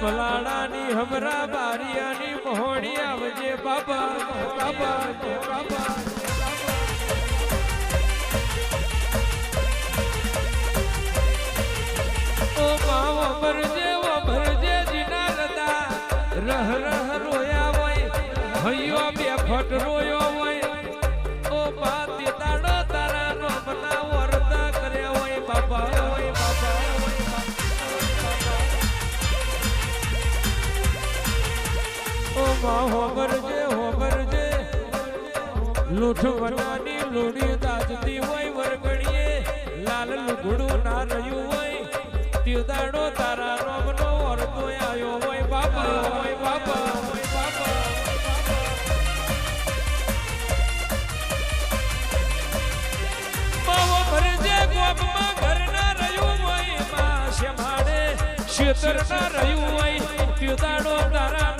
ભલાડાની હમરા બારિયાની મોહણી આવજે બાબા બાબા બાબા. ઓ માવો રહ રહ રોયા હોય, હૈયો બે ફટ રોયો. માં હોબરજે હોબરજે લૂંટવનાની લૂડી દાજતી હોય વરગણીએ. લાલ લુગડું ના રહ્યું હોય. ત્યુદાડો તારા રોમનો વરતો આવ્યો હોય બાપા હોય બાપા હોય બાપા માવો ભરજે ગોપમાં ઘર રહ્યું હોય, માં શેમાડે શેતર ના રહ્યું હોય. ત્યુદાડો તારા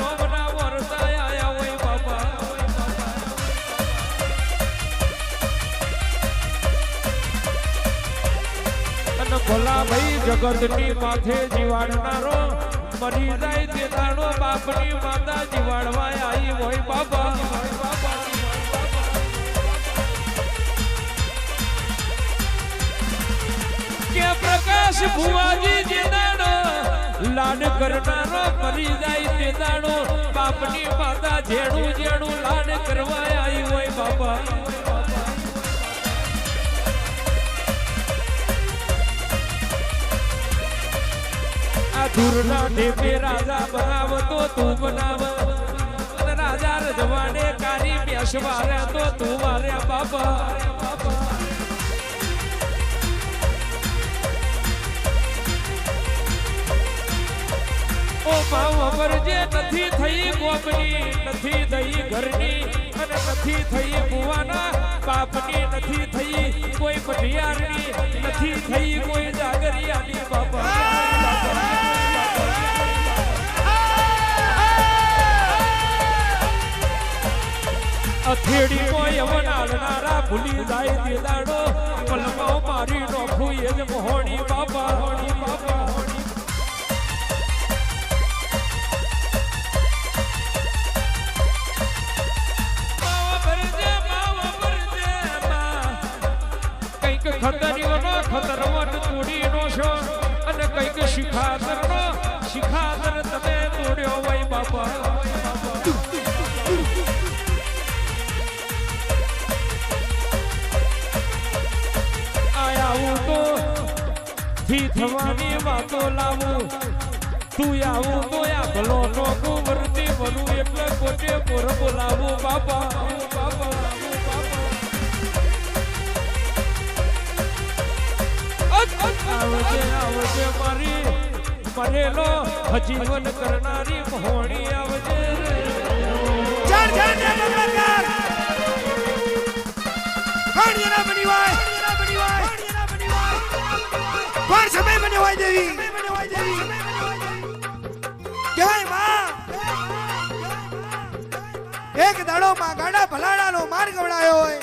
ભોલા ભાઈ જગતની માથે જીવાડનારો, મરી જાય તે દાડો બાપની માતા જીવાડવા આવી હોય બાબા કે પ્રકાશ ભુવાજી જે દાડો લાડ કરનારો, મરી જાય તે દાડો બાપની માતા જેડું જેડું લાડ કરવા આવી હોય બાબા ધૂરના ઢેપે રાજા બનાવતો, તું બનાવ. રાજા રજવાડે કારી બેસવારે તો તું વારે બાપા. ઓ પાવ પર જે નથી થઈ ગોપની, નથી થઈ ઘરની, અને નથી થઈ ભુવાના, બાપની નથી થઈ કોઈ પઢિયારની નથી થઈ કોઈ જાગરિયાની અથેડી કોઈ અવનાળનારા ભૂલી જાય તે દાડો પલમાં મારી નોખું એ જ મોહણી બાબા હોણી. કંઈક ખતરીઓનો ખતરવટ તોડીનો છો અને કંઈક શિખાતરનો શિખાતર તમે તોડ્યો હોય બાપા. થી થવાની વાતો લાવું. તું આવું તો આ ભલો નો કુંવરતી ભરું એટલે પોતે પોર બોલાવું બાપા. આવજે આવજે મારી મરેલો હજીવન કરનારી મોહણી, આવજે. ચાર ચાર એક દાડો માં ગાડા ભલાડાનો માર્ગ વળાયો હોય.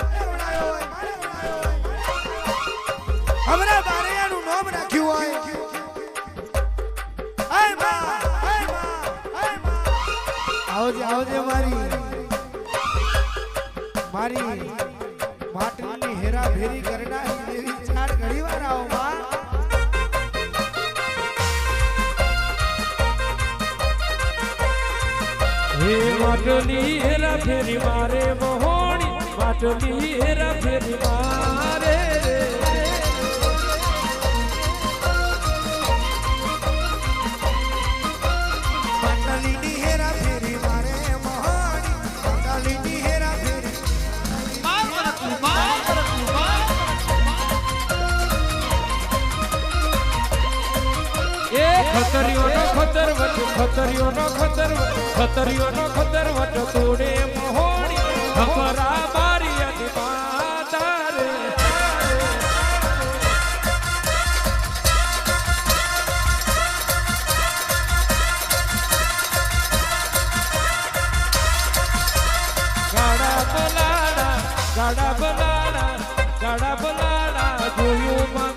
હમણાં બારૈયાનું નામ રાખ્યું હોય. આવજે આવજે મારી. મારી માટલી હેરા ભેરી કરનારી એવી ચાર ઘડી વાર આવો. હે માટલી હેરા ફેરી મારે મોહણી માટલી હેરા ફેરી મારે ખતરિયોનો ખતરવટ ખતરિયોનો ખતરવટ ખતરિયોનો ખતરવટ તોડે મોહોણી. હમરા મારી અતિ માતા રે ગાડા બલાડા ગાડા બલાડા ગાડા બલાડા જોયું